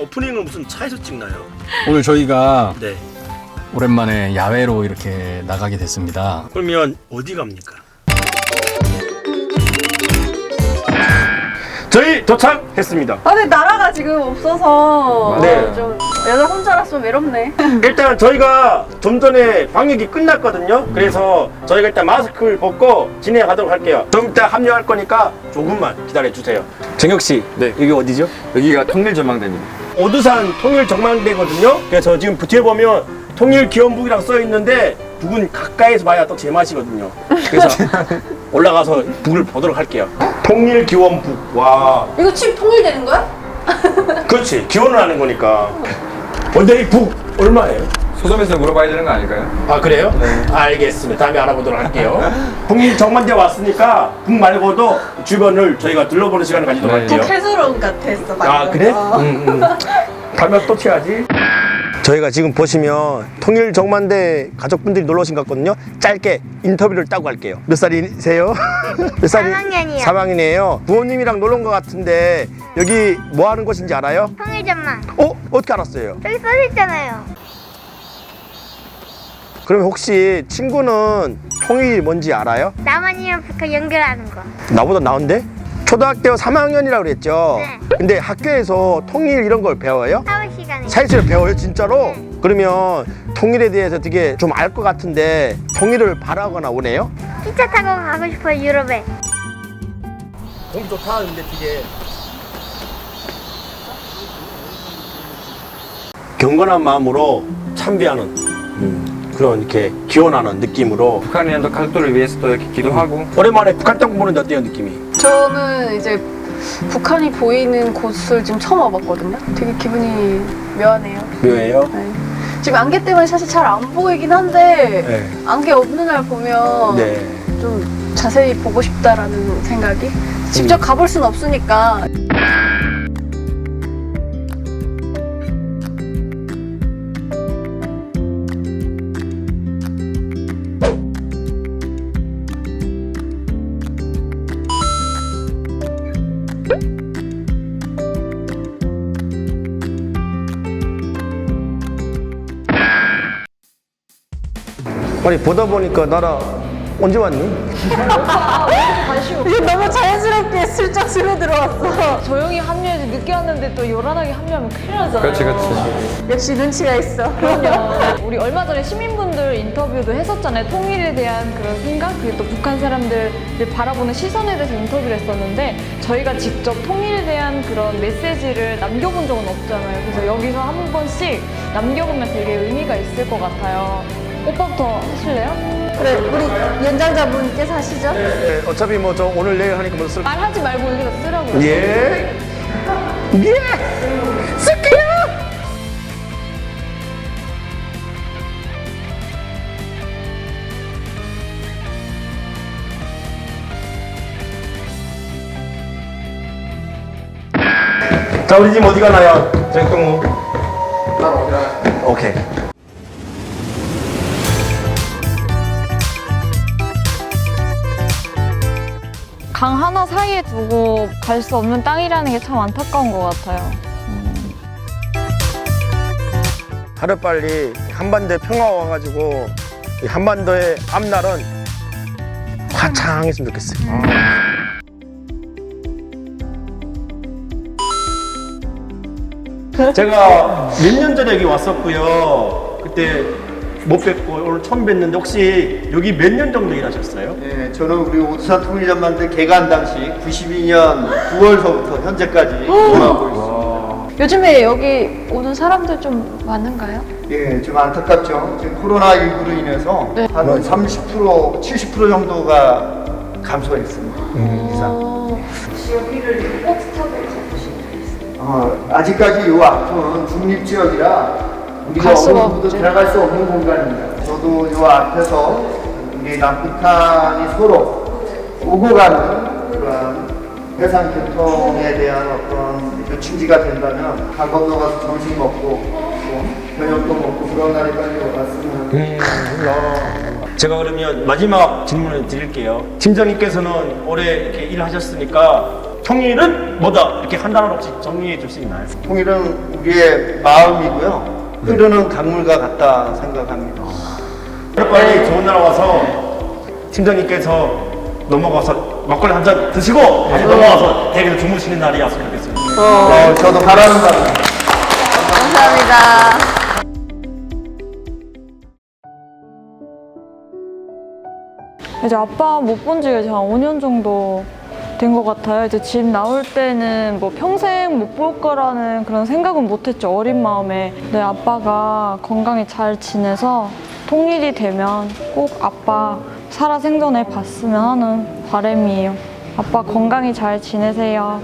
오프닝은 무슨 차에서 찍나요? 오늘 저희가 네. 오랜만에 야외로 이렇게 나가게 됐습니다. 그러면 어디 갑니까? 저희 도착했습니다. 아, 근데 나라가 지금 없어서 네. 좀 여자 혼자라서 외롭네. 일단 저희가 좀 전에 방역이 끝났거든요. 그래서 저희가 일단 마스크를 벗고 진행하도록 할게요. 좀 이따 합류할 거니까 조금만 기다려 주세요. 정혁 씨, 네. 여기 어디죠? 여기가 통일전망대입니다. 오두산 통일정망대거든요. 그래서 지금 뒤에 보면 통일 기원북이라고 써 있는데 북은 가까이서 봐야 또 제맛이거든요. 그래서 올라가서 북을 보도록 할게요. 통일 기원북. 와, 이거 칩 통일되는 거야? 그렇지. 기원을 하는 거니까. 근데 이북 얼마예요? 소점에서 물어봐야 되는 거 아닐까요? 아 그래요? 알겠습니다. 다음에 알아보도록 할게요. 북미 정만대 왔으니까 북 말고도 주변을 저희가 둘러보는 시간을 가지도록 네. 할게요. 해수론 같았어. 아 그래? 어. 응, 응. 가면 또 쳐야지. 저희가 지금 보시면 통일 정만대 가족분들이 놀러 오신 것 같거든요. 짧게 인터뷰를 따고 갈게요. 몇 살이세요? 몇 살이? 3학년이요. 3학년이에요. 부모님이랑 놀러 온 것 같은데 여기 뭐 하는 곳인지 알아요? 통일전망. 어? 어떻게 알았어요? 저기 써있잖아요. 그럼 혹시 친구는 통일이 뭔지 알아요? 남한이랑 북한 연결하는 거. 나보다 나은데? 초등학교 3학년이라고 그랬죠? 네. 근데 학교에서 통일 이런 걸 배워요? 사후 시간에. 사회체를 배워요 진짜로? 네. 그러면 통일에 대해서 되게 좀 알 것 같은데 통일을 바라거나 오네요? 기차 타고 가고 싶어요, 유럽에. 공기 좋다 근데 되게 경건한 마음으로 참배하는 음, 그런 이렇게 기원하는 느낌으로 북한의 또 가족들을 위해서 또 이렇게 기도하고 오랜만에 북한 땅 보는데 어때요 느낌이? 저는 이제 북한이 보이는 곳을 지금 처음 와봤거든요. 되게 기분이 묘하네요. 묘해요? 네. 지금 안개 때문에 사실 잘 안 보이긴 한데 네. 안개 없는 날 보면 네. 좀 자세히 보고 싶다라는 생각이 직접 음. 가볼 순 없으니까 아니 보다 보니까 나라 언제 왔니? 이게 너무 자연스럽게 슬쩍 스며 들어왔어. 조용히 합류해서 늦게 왔는데 또 요란하게 합류하면 큰일 나잖아요. 그렇지 그렇지 역시 눈치가 있어. 그럼요. 우리 얼마 전에 시민분들 인터뷰도 했었잖아요. 통일에 대한 그런 생각, 그리고 또 북한 사람들을 바라보는 시선에 대해서 인터뷰를 했었는데 저희가 직접 통일에 대한 그런 메시지를 남겨본 적은 없잖아요. 그래서 여기서 한 번씩 남겨보면 되게 의미가 있을 것 같아요. 오빠부터 하실래요? 그래, 우리 연장자분께서 하시죠. 네, 어차피 뭐 저 오늘 내일 하니까 뭐 쓸. 말하지 말고 여기다 쓰라고요. 예. 예. 쓸게요. 자, 우리 지금 어디 가나요? 정동우. 오케이. 강 하나 사이에 두고 갈 수 없는 땅이라는 게 참 안타까운 것 같아요. 하루빨리 한반도에 평화가 와가지고 이 한반도의 앞날은 화창했으면 좋겠어요. 제가 몇 년 전에 여기 왔었고요. 그때 못 뵙고 오늘 처음 뵀는데 혹시 여기 몇 년 정도 일하셨어요? 예, 저는 우리 오두산 통일전망대 개관 당시 92년 9월서부터 현재까지 근무하고 있습니다. 요즘에 여기 오는 사람들 좀 많은가요? 예, 좀 안타깝죠. 지금 코로나19로 인해서 한 30%, 70% 정도가 감소했습니다. 이상. 어, 여기를 꼭 스탑을 가보시면 어, 아직까지 이 앞은 중립지역이라 갈 수가 없죠. 들어갈 수 없는 공간입니다. 저도 이 앞에서 우리 남북한이 서로 오고 가는 그런 해상 교통에 대한 어떤 요충지가 된다면 강 건너가서 점심 먹고 또 저녁도 먹고 그런 날이 빨리 왔으면 제가 그러면 마지막 질문을 드릴게요. 팀장님께서는 올해 이렇게 일하셨으니까 통일은 뭐다 이렇게 한 단어로 혹시 정리해 줄 수 있나요? 통일은 우리의 마음이고요. 흐르는 강물과 같다 생각합니다. 빨리 좋은 나라 와서 팀장님께서 넘어가서 막걸리 한 잔 드시고 다시 넘어가서 댁에서 주무시는 날이었으면 좋겠습니다. 어, 저도 바라는 바입니다. 감사합니다. 이제 아빠 못 본 지가 이제 한 5년 정도 된 것 같아요. 이제 집 나올 때는 뭐 평생 못 볼 거라는 그런 생각은 못 했죠. 어린 마음에. 네, 아빠가 건강히 잘 지내서 통일이 되면 꼭 아빠 살아생전에 봤으면 하는 바람이에요. 아빠 건강히 잘 지내세요.